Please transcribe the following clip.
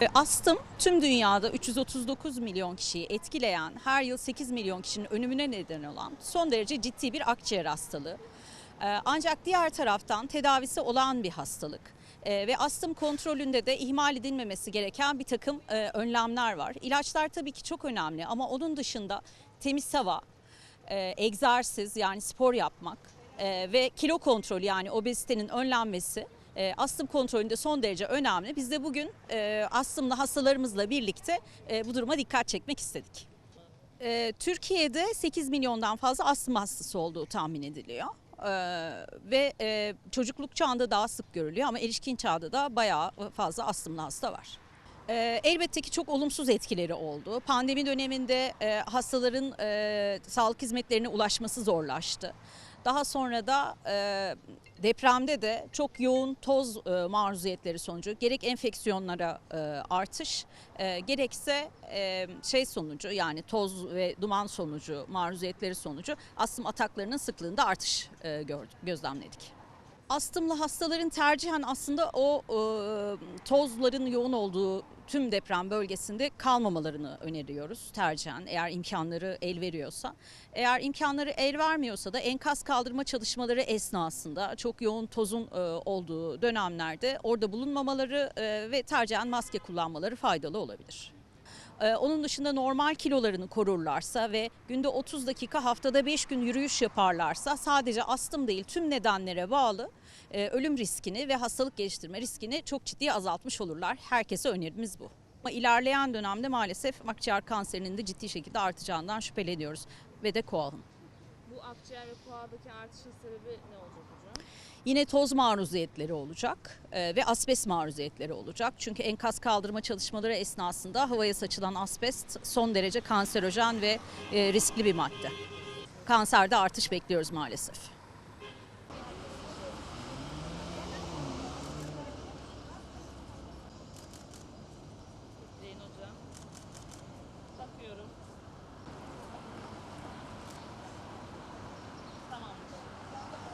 E, Astım tüm dünyada 339 milyon kişiyi etkileyen, her yıl 8 milyon kişinin ölümüne neden olan son derece ciddi bir akciğer hastalığı. E, Ancak diğer taraftan tedavisi olan bir hastalık. E, Ve astım kontrolünde de ihmal edilmemesi gereken bir takım önlemler var. İlaçlar tabii ki çok önemli ama onun dışında temiz hava, egzersiz yani spor yapmak ve kilo kontrolü yani obezitenin önlenmesi e, astım kontrolünde son derece önemli. Biz de bugün e, astımlı hastalarımızla birlikte e, bu duruma dikkat çekmek istedik. E, Türkiye'de 8 milyondan fazla astım hastası olduğu tahmin ediliyor. E, ve e, çocukluk çağında daha sık görülüyor ama erişkin çağda da bayağı fazla astımlı hasta var. E, elbette ki çok olumsuz etkileri oldu. Pandemi döneminde e, hastaların e, sağlık hizmetlerine ulaşması zorlaştı. Daha sonra da e, depremde de çok yoğun toz e, maruziyetleri sonucu gerek enfeksiyonlara e, artış e, gerekse e, şey sonucu yani toz ve duman sonucu maruziyetleri sonucu astım ataklarının sıklığında artış e, gördük, gözlemledik. Astımlı hastaların tercihen aslında o e, tozların yoğun olduğu tüm deprem bölgesinde kalmamalarını öneriyoruz tercihen eğer imkanları el veriyorsa. Eğer imkanları el vermiyorsa da enkaz kaldırma çalışmaları esnasında çok yoğun tozun e, olduğu dönemlerde orada bulunmamaları e, ve tercihen maske kullanmaları faydalı olabilir. Ee, Onun dışında normal kilolarını korurlarsa ve günde 30 dakika haftada 5 gün yürüyüş yaparlarsa sadece astım değil tüm nedenlere bağlı e, ölüm riskini ve hastalık geliştirme riskini çok ciddi azaltmış olurlar. Herkese önerimiz bu. Ama ilerleyen dönemde maalesef akciğer kanserinin de ciddi şekilde artacağından şüpheleniyoruz ve de koahın. Bu akciğer ve koadaki artışın sebebi ne olacak hocam? Yine toz maruziyetleri olacak e, ve asbest maruziyetleri olacak. Çünkü enkaz kaldırma çalışmaları esnasında havaya saçılan asbest son derece kanserojen ve e, riskli bir madde. Kanserde artış bekliyoruz maalesef.